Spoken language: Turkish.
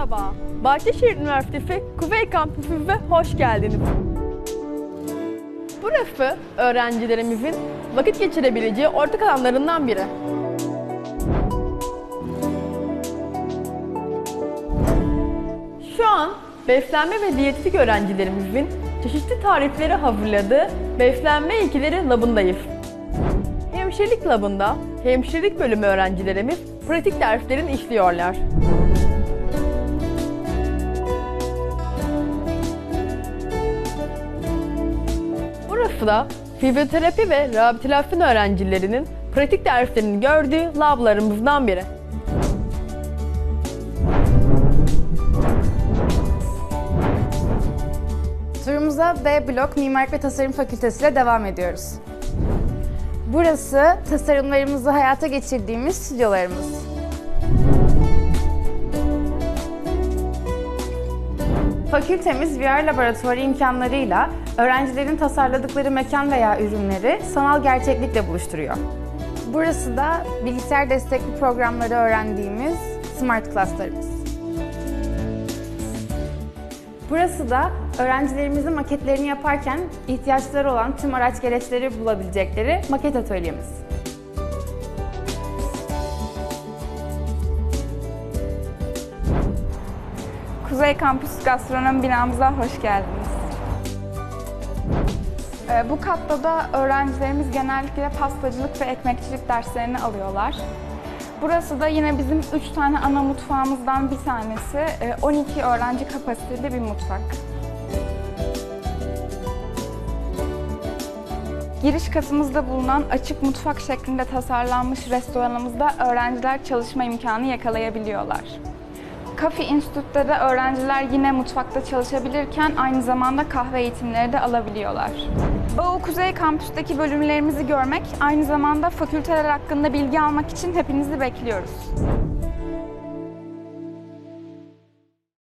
Merhaba, Bahçeşehir Üniversitesi Kuzey Kampüsü'ne hoş geldiniz. Burası öğrencilerimizin vakit geçirebileceği ortak alanlarından biri. Şu an beslenme ve diyetetik öğrencilerimizin çeşitli tarifleri hazırladığı beslenme ilkeleri labındayız. Hemşirelik labında hemşirelik bölümü öğrencilerimiz pratik derslerini işliyorlar. Da fizyoterapi ve rehabilitasyon öğrencilerinin pratik derslerini gördüğü lablarımızdan biri. Turumuza B blok Mimarlık ve Tasarım Fakültesi ile devam ediyoruz. Burası tasarımlarımızı hayata geçirdiğimiz stüdyolarımız. Fakültemiz VR laboratuvarı imkanlarıyla öğrencilerin tasarladıkları mekan veya ürünleri sanal gerçeklikle buluşturuyor. Burası da bilgisayar destekli programları öğrendiğimiz Smart Class'larımız. Burası da öğrencilerimizin maketlerini yaparken ihtiyaçları olan tüm araç gereçleri bulabilecekleri maket atölyemiz. Kuzey Kampüs Gastronomi binamıza hoş geldiniz. Ee, Bu katta da öğrencilerimiz genellikle pastacılık ve ekmekçilik derslerini alıyorlar. Burası da yine bizim 3 tane ana mutfağımızdan bir tanesi. Ee, 12 öğrenci kapasiteli bir mutfak. Giriş katımızda bulunan açık mutfak şeklinde tasarlanmış restoranımızda öğrenciler çalışma imkanı yakalayabiliyorlar. Kafi Enstitü'de de öğrenciler yine mutfakta çalışabilirken aynı zamanda kahve eğitimleri de alabiliyorlar. Bağu Kuzey Kampüs'teki bölümlerimizi görmek, aynı zamanda fakülteler hakkında bilgi almak için hepinizi bekliyoruz.